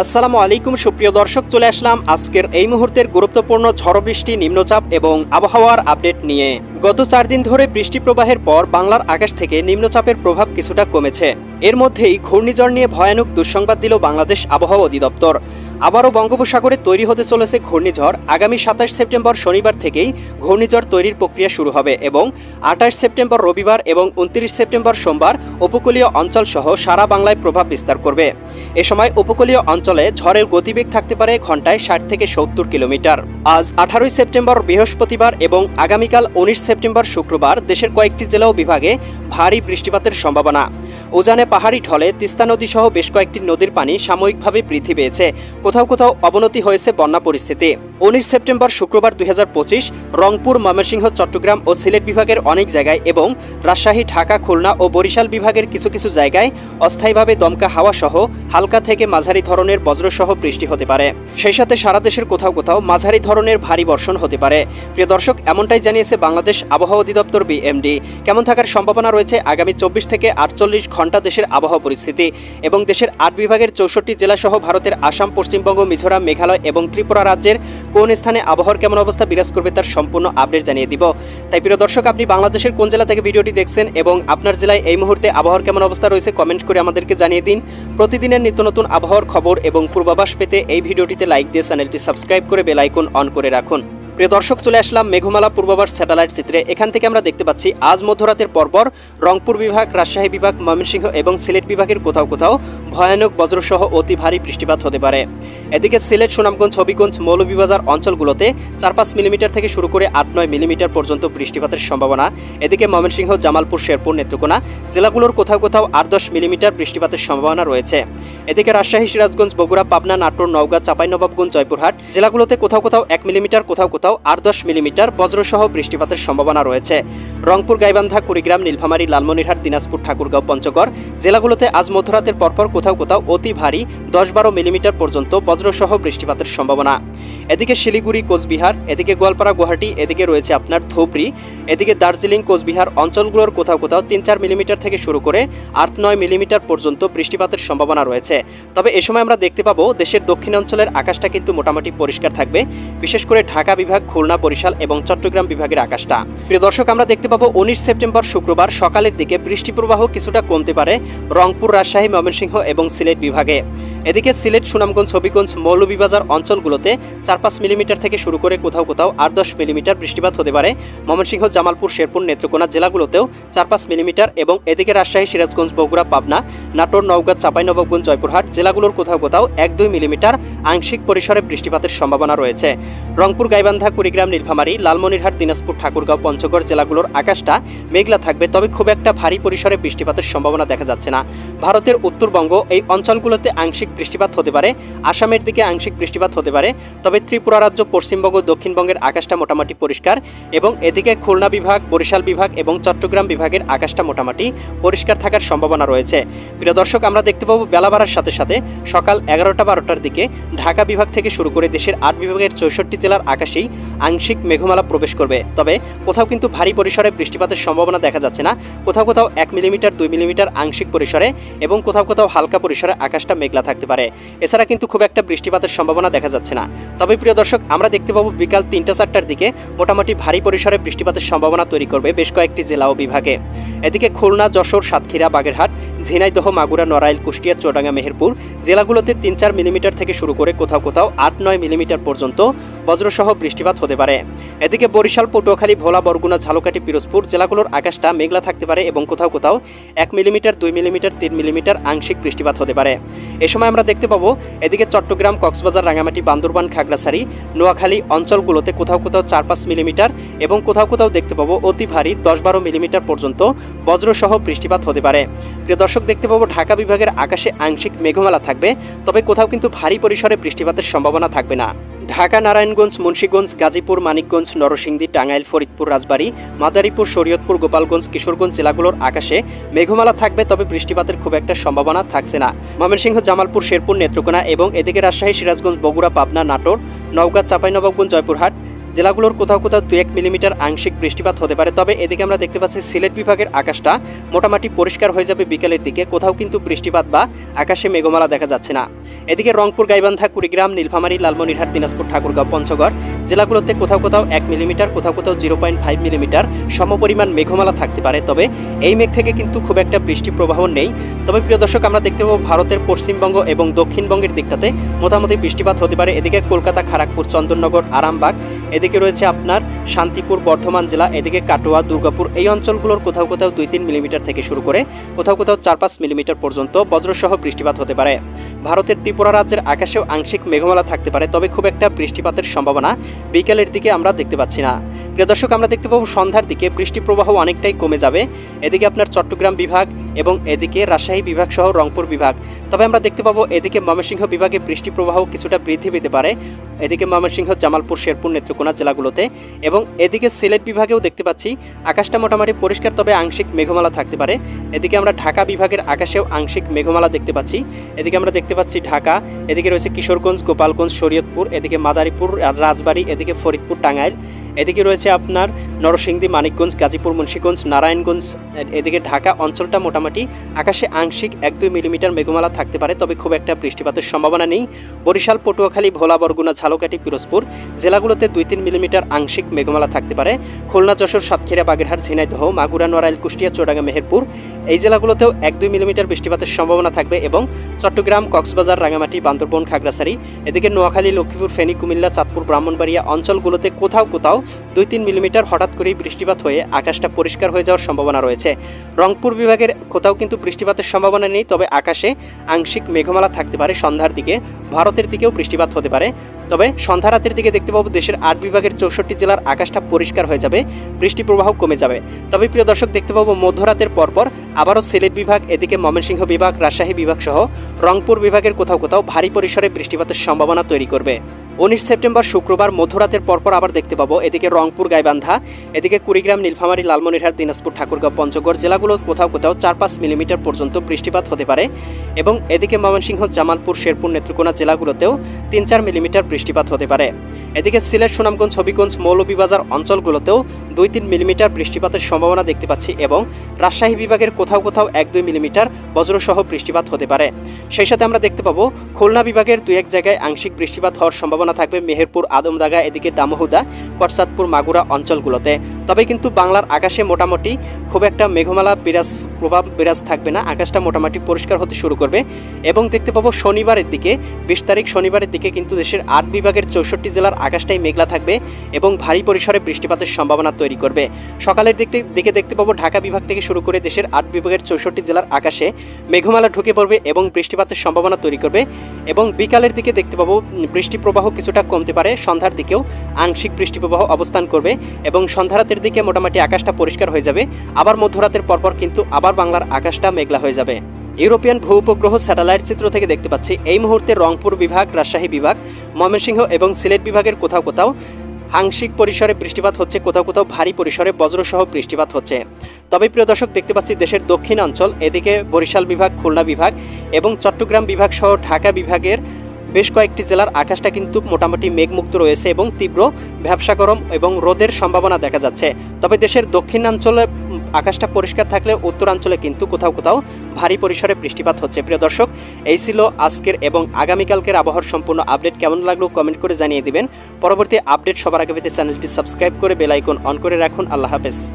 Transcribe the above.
আসসালামু আলাইকুম, সুপ্রিয় দর্শক, চলে আসলাম আজকের এই মুহূর্তের গুরুত্বপূর্ণ ঝড় বৃষ্টি নিম্নচাপ এবং আবহাওয়ার আপডেট নিয়ে। গত চার দিন ধরে বৃষ্টি প্রবাহের পর বাংলার আকাশ থেকে নিম্নচাপের প্রভাব কিছুটা কমেছে। এর মধ্যেই ঘূর্ণিঝড় নিয়ে ভয়ানক দুঃসংবাদ দিল বাংলাদেশ আবহাওয়া অধিদপ্তর। আবারও বঙ্গোপসাগরে তৈরি হতে চলেছে ঘূর্ণিঝড়। আগামী সাতাশ সেপ্টেম্বর শনিবার থেকেই ঘূর্ণিঝড় তৈরির প্রক্রিয়া শুরু হবে এবং আঠাশ সেপ্টেম্বর রবিবার এবং উনত্রিশ সেপ্টেম্বর সোমবার উপকূলীয় অঞ্চল সহ সারা বাংলায় প্রভাব বিস্তার করবে। এ সময় উপকূলীয় অঞ্চলে ঝড়ের গতিবেগ থাকতে পারে ঘন্টায় ষাট থেকে সত্তর কিলোমিটার। আজ আঠারোই সেপ্টেম্বর বৃহস্পতিবার এবং আগামীকাল উনিশ সেপ্টেম্বর শুক্রবার দেশের কয়েকটি জেলা ও বিভাগে ভারী বৃষ্টিপাতের সম্ভাবনা। উজানে পাহাড়ি ঢলে তিস্তা নদী সহ বেশ কয়েকটি নদীর পানি সাময়িকভাবে বৃদ্ধি পেয়েছে। কোথাও কোথাও অবনতি হয়েছে বন্যা পরিস্থিতি। উনিশ সেপ্টেম্বর শুক্রবার দুই হাজার পঁচিশ রংপুর, ময়মনসিংহ, চট্টগ্রাম ও সিলেট বিভাগের অনেক জায়গায় এবং রাজশাহী, ঢাকা, খুলনা ও বরিশাল বিভাগের কিছু কিছু জায়গায় অস্থায়ীভাবে দমকা হাওয়া সহ হালকা থেকে মাঝারি ধরনের বজ্রসহ বৃষ্টি হতে পারে। সেই সাথে সারা দেশের কোথাও কোথাও মাঝারি ধরনের ভারী বর্ষণ হতে পারে। প্রিয় দর্শক, এমনটাই জানিয়েছে বাংলাদেশ আবহাওয়া অধিদপ্তর বিএমডি। কেমন থাকার সম্ভাবনা রয়েছে আগামী চব্বিশ থেকে আটচল্লিশ ঘণ্টা দেশের আবহাওয়া পরিস্থিতি এবং দেশের আট বিভাগের চৌষট্টি জেলাসহ ভারতের আসাম, পশ্চিমবঙ্গ, মিজোরাম, মেঘালয় এবং ত্রিপুরা রাজ্যের কোন স্থানে আবহাওয়ার কেমন অবস্থা বিরাজ করবে তার সম্পূর্ণ আপডেট জানিয়ে দিব। তাই প্রিয় দর্শক, আপনি বাংলাদেশের কোন জেলা থেকে ভিডিওটি দেখছেন এবং আপনার জেলায় এই মুহূর্তে আবহাওয়ার কেমন অবস্থা রয়েছে কমেন্ট করে আমাদেরকে জানিয়ে দিন। প্রতিদিনের নিত্য নতুন আবহাওয়ার খবর এবং পূর্বাভাস পেতে এই ভিডিওটিতে লাইক দিয়ে চ্যানেলটি সাবস্ক্রাইব করে বেল আইকন অন করে রাখুন। প্রিয় দর্শক, চলে আসলাম মেঘমালা পূর্বাভাস স্যাটেলাইট চিত্রে। এখান থেকে আমরা দেখতে পাচ্ছি, আজ মধ্যরাতের পরপর রংপুর বিভাগ, রাজশাহী বিভাগ, ময়মনসিংহ এবং সিলেট বিভাগের কোথাও কোথাও ভয়ানক বজ্রসহ অতি ভারী বৃষ্টিপাত হতে পারে। এদিকে সিলেট, সুনামগঞ্জ, হবিগঞ্জ, মৌলভীবাজার অঞ্চলগুলোতে চার পাঁচ মিলিমিটার থেকে শুরু করে আট নয় মিলিমিটার পর্যন্ত বৃষ্টিপাতের সম্ভাবনা। এদিকে ময়মনসিংহ, জামালপুর, শেরপুর, নেত্রকোনা জেলাগুলোর কোথাও কোথাও আট দশ মিলিমিটার বৃষ্টিপাতের সম্ভাবনা রয়েছে। এদিকে রাজশাহী, সিরাজগঞ্জ, বগুড়া, পাবনা, নাটোর, নওগাঁ, চাঁপাইনবাবগঞ্জ, জয়পুরহাট জেলাগুলোতে কোথাও কোথাও এক মিলিমিটার কোথাও কোথাও আট দশ মিলিমিটার, বজ্রসহ বৃষ্টিপাতের সম্ভাবনা রয়েছে। রংপুর, গাইবান্ধা, কুড়িগ্রাম, নীলফামারী, লালমনিরহাট, দিনাজপুর, ঠাকুরগাঁও, পঞ্চগড় জেলাগুলোতে আজ মধ্যরাতের পরপর কোথাও কোথাও অতি ভারী দশ বারো মিলিমিটার পর্যন্ত বজ্রসহ বৃষ্টিপাতের সম্ভাবনা। এদিকে শিলিগুড়ি, কোচবিহার, এদিকে গোয়ালপাড়া, গুয়াহাটি, এদিকে রয়েছে আপনার ধুবড়ি এদিকে দার্জিলিং, কোচবিহার অঞ্চলগুলোর কোথাও কোথাও তিন চার মিলিমিটার থেকে শুরু করে আট নয় মিলিমিটার পর্যন্ত বৃষ্টিপাতের সম্ভাবনা রয়েছে। তবে এ সময় আমরা দেখতে পাবো দেশের দক্ষিণাঞ্চলের আকাশটা কিন্তু মোটামুটি পরিষ্কার থাকবে। বিশেষ করে ঢাকা বিভাগ খুলনা বরিশাল এবং চট্টগ্রাম বিভাগের আকাশটা। প্রিয় দর্শক, আমরা দেখতে পাবো উনিশ সেপ্টেম্বর শুক্রবার সকালের দিকে বৃষ্টি প্রবাহ কিছুটা কমতে পারে রংপুর, রাজশাহী, ময়মনসিংহ এবং সিলেট বিভাগে। এদিকে সিলেট, সুনামগঞ্জ, হবিগঞ্জ, মৌলভীবাজার অঞ্চলগুলোতে চার পাঁচ মিলিমিটার থেকে শুরু করে কোথাও কোথাও আট দশ মিলিমিটার বৃষ্টিপাত হতে পারে। ময়মনসিংহ, জামালপুর, শেরপুর, নেত্রকোনা জেলাগুলোতেও চার পাঁচ মিলিমিটার এবং এদিকে রাজশাহী, সিরাজগঞ্জ, বগুড়া, পাবনা, নাটোর, নওগাঁ চাঁপাইনবাবগঞ্জ জয়পুরহাট জেলাগুলোর কোথাও কোথাও এক দুই মিলিমিটার আংশিক পরিসরে বৃষ্টিপাতের সম্ভাবনা রয়েছে। রংপুর, গাইবান্ধা কুড়িগ্রাম, নীলফামারী, লালমনিরহাট, দিনাজপুর, ঠাকুরগাঁও, পঞ্চগড় জেলাগুলোর আকাশটা মেঘলা থাকবে, তবে খুব একটা ভারী পরিসরে বৃষ্টিপাতের সম্ভাবনা দেখা যাচ্ছে না। ভারতের উত্তরবঙ্গ এই অঞ্চলগুলোতে আংশিক বৃষ্টিপাত হতে পারে, আসামের দিকে আংশিক বৃষ্টিপাত হতে পারে, তবে ত্রিপুরা রাজ্য, পশ্চিমবঙ্গ, দক্ষিণবঙ্গের আকাশটা মোটামুটি পরিষ্কার এবং এদিকে খুলনা বিভাগ, বরিশাল বিভাগ এবং চট্টগ্রাম বিভাগের আকাশটা মোটামুটি পরিষ্কার থাকার সম্ভাবনা রয়েছে। প্রিয় দর্শক, আমরা দেখতে পাবো বেলা বাড়ার সাথে সাথে সকাল এগারোটা বারোটার দিকে ঢাকা বিভাগ থেকে শুরু করে দেশের আট বিভাগের চৌষট্টি জেলার আকাশেই আংশিক মেঘমালা প্রবেশ করবে। তবে কোথাও কিন্তু ভারী পরিসরে বৃষ্টিপাতের সম্ভাবনা দেখা যাচ্ছে না। কোথাও কোথাও এক মিলিমিটার, দুই মিলিমিটার আংশিক পরিসরে এবং কোথাও কোথাও হালকা পরিসরে আকাশটা মেঘলা থাকতে পারে। এছাড়া কিন্তু খুব একটা বৃষ্টিপাতের সম্ভাবনা দেখা যাচ্ছে না। তবে প্রিয় দর্শক, আমরা দেখতে পাবো বিকাল তিনটা চারটার দিকে মোটামুটি ভারী পরিসরে বৃষ্টিপাতের সম্ভাবনা তৈরি করবে বেশ কয়েকটি জেলা ও বিভাগে। এদিকে খুলনা, যশোর, সাতক্ষীরা, বাগেরহাট, ঝিনাইদহ, মাগুরা, নড়াইল, কুষ্টিয়া চৌডাঙ্গা মেহেরপুর জেলাগুলোতে তিন চার মিলিমিটার থেকে শুরু করে কোথাও কোথাও আট নয় মিলিমিটার পর্যন্ত বজ্রসহ বৃষ্টিপাত হতে পারে। এদিকে বরিশাল, পটুয়াখালী, ভোলা, বরগুনা, ঝালকাঠি, পিরোজপুর জেলাগুলোর আকাশটা মেঘলা থাকতে পারে এবং কোথাও কোথাও এক মিলিমিটার, দুই মিলিমিটার, তিন মিলিমিটার আংশিক বৃষ্টিপাত হতে পারে। এ সময় আমরা দেখতে পাবো, এদিকে চট্টগ্রাম, কক্সবাজার রাঙামাটি বান্দরবান, খাগড়াছড়ি, নোয়াখালী অঞ্চলগুলোতে কোথাও কোথাও চার পাঁচ মিলিমিটার এবং কোথাও কোথাও দেখতে পাবো অতি ভারী দশ বারো মিলিমিটার পর্যন্ত বজ্রসহ বৃষ্টিপাত হতে পারে। প্রিয় দর্শক, দেখতে পাবো ঢাকা বিভাগের আকাশে আংশিক মেঘমালা থাকবে, তবে কোথাও কিন্তু ভারী পরিসরে বৃষ্টিপাতের সম্ভাবনা থাকবে না। ঢাকা, নারায়ণগঞ্জ, মুন্সীগঞ্জ, গাজীপুর, মানিকগঞ্জ, নরসিংদী, টাঙ্গাইল, ফরিদপুর, রাজবাড়ী, মাদারীপুর, শরীয়তপুর, গোপালগঞ্জ, কিশোরগঞ্জ জেলাগুলোর আকাশে মেঘমালা থাকবে, তবে বৃষ্টিপাতের খুব একটা সম্ভাবনা থাকছে না। ময়মনসিংহ, জামালপুর, শেরপুর, নেত্রকোনা এবং এদিকে রাজশাহী, সিরাজগঞ্জ, বগুড়া, পাবনা, নাটোর, নওগাঁ, চাঁপাইনবাবগঞ্জ, জয়পুরহাট জেলাগুলোর কোথাও কোথাও দু এক মিলিমিটার আংশিক বৃষ্টিপাত হতে পারে, তবে এদিকে আমরা দেখতে পাচ্ছি সিলেট বিভাগের আকাশটা মোটামুটি পরিষ্কার হয়ে যাবে বিকেলের দিকে। কোথাও কিন্তু বৃষ্টিপাত বা আকাশে মেঘমালা দেখা যাচ্ছে না। এদিকে রংপুর, গাইবান্ধা, কুড়িগ্রাম, নীলফামারী, লালমনিরহাট, দিনাজপুর, ঠাকুরগাঁও, পঞ্চগড় জেলাগুলোতে কোথাও কোথাও এক মিলিমিটার, কোথাও কোথাও জিরো পয়েন্ট ফাইভ মিলিমিটার সমপরিমাণ মেঘমালা থাকতে পারে। তবে এই মেঘ থেকে কিন্তু খুব একটা বৃষ্টি প্রবাহ নেই। তবে প্রিয় দর্শক, আমরা দেখতে পাবো ভারতের পশ্চিমবঙ্গ এবং দক্ষিণবঙ্গের দিকটাতে মোটামুটি বৃষ্টিপাত হতে পারে। এদিকে কলকাতা খড়গপুর চন্দননগর, আরামবাগ এদিকে রয়েছে আপনার শান্তিপুর, বর্ধমান জেলা, এদিকে কাটোয়া, দুর্গাপুর। এই অঞ্চলগুলোর কোথাও কোথাও দুই তিন মিলিমিটার থেকে শুরু করে কোথাও কোথাও চার পাঁচ মিলিমিটার পর্যন্ত বজ্রসহ বৃষ্টিপাত হতে পারে। ভারতের ত্রিপুরা রাজ্যের আকাশেও আংশিক মেঘমালা থাকতে পারে, তবে খুব একটা বৃষ্টিপাতের সম্ভাবনা বিকেলের দিকে আমরা দেখতে পাচ্ছি না। প্রিয় দর্শক, আমরা দেখতে পাবো সন্ধ্যার দিকে বৃষ্টি প্রবাহ অনেকটাই কমে যাবে। এদিকে আপনার চট্টগ্রাম বিভাগ এবং এদিকে রাজশাহী বিভাগ সহ রংপুর বিভাগ। তবে আমরা দেখতে পাবো এদিকে ময়মনসিংহ বিভাগে বৃষ্টি প্রবাহ কিছুটা বৃদ্ধি পেতে পারে। এদিকে ময়মনসিংহ, জামালপুর, শেরপুর, নেত্রকোনা জেলাগুলোতে এবং এদিকে সিলেট বিভাগেও দেখতে পাচ্ছি আকাশটা মোটামুটি পরিষ্কার, তবে আংশিক মেঘমালা থাকতে পারে। এদিকে আমরা ঢাকা বিভাগের আকাশেও আংশিক মেঘমালা দেখতে পাচ্ছি। এদিকে আমরা দেখতে পাচ্ছি ঢাকা, এদিকে রয়েছে কিশোরগঞ্জ, গোপালগঞ্জ, শরীয়তপুর, এদিকে মাদারীপুর, রাজবাড়ী, এদিকে ফরিদপুর, টাঙ্গাইল। এদিকে রয়েছে আপনার নরসিংদী, মানিকগঞ্জ, গাজীপুর, মুন্সীগঞ্জ, নারায়ণগঞ্জ, এদিকে ঢাকা অঞ্চলটা মোটামুটি আকাশে আংশিক এক দুই মিলিমিটার মেঘমালা থাকতে পারে, তবে খুব একটা বৃষ্টিপাতের সম্ভাবনা নেই। বরিশাল, পটুয়াখালী, ভোলা, বরগুনা, ঝালকাঠি, পিরোজপুর জেলাগুলোতে দুই তিন মিলিমিটার আংশিক মেঘমালা থাকতে পারে। খুলনা, যশোর, সাতক্ষীরা, বাগেরহাট, ঝিনাইদহ, মাগুরা, নড়াইল, কুষ্টিয়া চৌডাঙ্গা মেহেরপুর এই জেলাগুলোতেও এক দুই মিলিমিটার বৃষ্টিপাতের সম্ভাবনা থাকবে এবং চট্টগ্রাম, কক্সবাজার রাঙামাটি বান্দরবন, খাগড়াছড়ি, এদিকে নোয়াখালী, লক্ষ্মীপুর, ফেনী, কুমিল্লা, চাঁদপুর, ব্রাহ্মণবাড়িয়া অঞ্চলগুলোতে কোথাও কোথাও দুই তিন মিলিমিটার হঠাৎ করেই বৃষ্টিপাত হয়ে আকাশটা পরিষ্কার হয়ে যাওয়ার সম্ভাবনা রয়েছে। রংপুর বিভাগের কোথাও কিন্তু বৃষ্টিপাতের সম্ভাবনা নেই, তবে আকাশে আংশিক মেঘমালা থাকতে পারে সন্ধ্যার দিকে। ভারতের দিকেও বৃষ্টিপাত হতে পারে। তবে সন্ধ্যা রাতের দিকে দেখতে পাবো দেশের আট বিভাগের চৌষট্টি জেলার আকাশটা পরিষ্কার হয়ে যাবে, বৃষ্টি প্রবাহ কমে যাবে। তবে প্রিয় দর্শক, দেখতে পাবো মধ্যরাতের পরপর আবারও সিলেট বিভাগ, এদিকে ময়মনসিংহ বিভাগ, রাজশাহী বিভাগ সহ রংপুর বিভাগের কোথাও কোথাও ভারী পরিসরে বৃষ্টিপাতের সম্ভাবনা তৈরি করবে। উনিশ সেপ্টেম্বর শুক্রবার মধ্যরাতের পরপর আবার দেখতে পাবো। এদিকে রংপুর, গাইবান্ধা, এদিকে কুড়িগ্রাম, নীলফামারী, লালমনিরহাট, দিনাজপুর, ঠাকুরগাঁও, পঞ্চগড় জেলাগুলো কোথাও কোথাও চার পাঁচ মিলিমিটার পর্যন্ত বৃষ্টিপাত হতে পারে এবং এদিকে ময়মনসিংহ, জামালপুর, শেরপুর, নেত্রকোনা জেলাগুলোতেও তিন চার মিলিমিটার বৃষ্টিপাত হতে পারে। এদিকে সিলেট, সুনামগঞ্জ, হবিগঞ্জ, মৌলভীবাজার অঞ্চলগুলোতেও দুই তিন মিলিমিটার বৃষ্টিপাতের সম্ভাবনা দেখতে পাচ্ছি এবং রাজশাহী বিভাগের কোথাও কোথাও এক দুই মিলিমিটার বজ্রসহ বৃষ্টিপাত হতে পারে। সেই সাথে আমরা দেখতে পাবো, খুলনা বিভাগের দুই এক জায়গায় আংশিক বৃষ্টিপাত হওয়ার সম্ভাবনা থাকবে মেহেরপুর আদমদাগা এদিকে দামোহুদা, কটসাদপুর, মাগুরা অঞ্চলগুলোতে। তবে কিন্তু বাংলার আকাশে মোটামুটি খুব একটা মেঘমালা বিরাজ, প্রভাব বিরাজ থাকবে না। আকাশটা মোটামুটি পরিষ্কার হতে শুরু করবে এবং দেখতে পাবো শনিবারের দিকে, বিশ তারিখ শনিবারের দিকে কিন্তু দেশের আট বিভাগের চৌষট্টি জেলার আকাশটাই মেঘলা থাকবে এবং ভারী পরিসরে বৃষ্টিপাতের সম্ভাবনা তৈরি করবে। সকালের দিক দিকে দেখতে পাবো ঢাকা বিভাগ থেকে শুরু করে দেশের আট বিভাগের চৌষট্টি জেলার আকাশে মেঘমালা ঢুকে পড়বে এবং বৃষ্টিপাতের সম্ভাবনা তৈরি করবে এবং বিকালের দিকে দেখতে পাবো বৃষ্টি প্রবাহ কিছুটা কমতে পারে। সন্ধ্যার দিকেও আংশিক বৃষ্টি প্রবাহ অবস্থান করবে এবং সন্ধ্যারাতের দিকে মোটামুটি আকাশটা পরিষ্কার হয়ে যাবে। আবার মধ্যরাতের পরপর কিন্তু আবার বাংলার আকাশটা মেঘলা হয়ে যাবে। ইউরোপিয়ান ভূ উপগ্রহ স্যাটেলাইট চিত্র থেকে দেখতে পাচ্ছি। এই মুহূর্তে রংপুর বিভাগ, রাজশাহী বিভাগ, ময়মনসিংহ এবং সিলেট বিভাগের কোথাও কোথাও আংশিক পরিসরে বৃষ্টিপাত হচ্ছে, কোথাও কোথাও ভারী পরিসরে বজ্রসহ বৃষ্টিপাত হচ্ছে। তবে প্রিয় দর্শক, দেখতে পাচ্ছি দেশের দক্ষিণ অঞ্চল এদিকে বরিশাল বিভাগ, খুলনা বিভাগ এবং চট্টগ্রাম বিভাগ সহ ঢাকা বিভাগের বেশ কয়েকটি জেলার আকাশটা কিন্তু মোটামুটি মেঘমুক্ত রয়েছে এবং তীব্র ব্যবসা গরম এবং রোদের সম্ভাবনা দেখা যাচ্ছে। তবে দেশের দক্ষিণাঞ্চলে আকাশটা পরিষ্কার থাকলে উত্তরাঞ্চলে কিন্তু কোথাও কোথাও ভারী পরিসরে বৃষ্টিপাত হচ্ছে। প্রিয় দর্শক, এই ছিল আজকের এবং আগামীকালকের আবহাওয়ার সম্পূর্ণ আপডেট। কেমন লাগল কমেন্ট করে জানিয়ে দিবেন। পরবর্তী আপডেট সবার আগে পেতে চ্যানেলটি সাবস্ক্রাইব করে বেল আইকন অন করে রাখুন। আল্লাহ হাফেজ।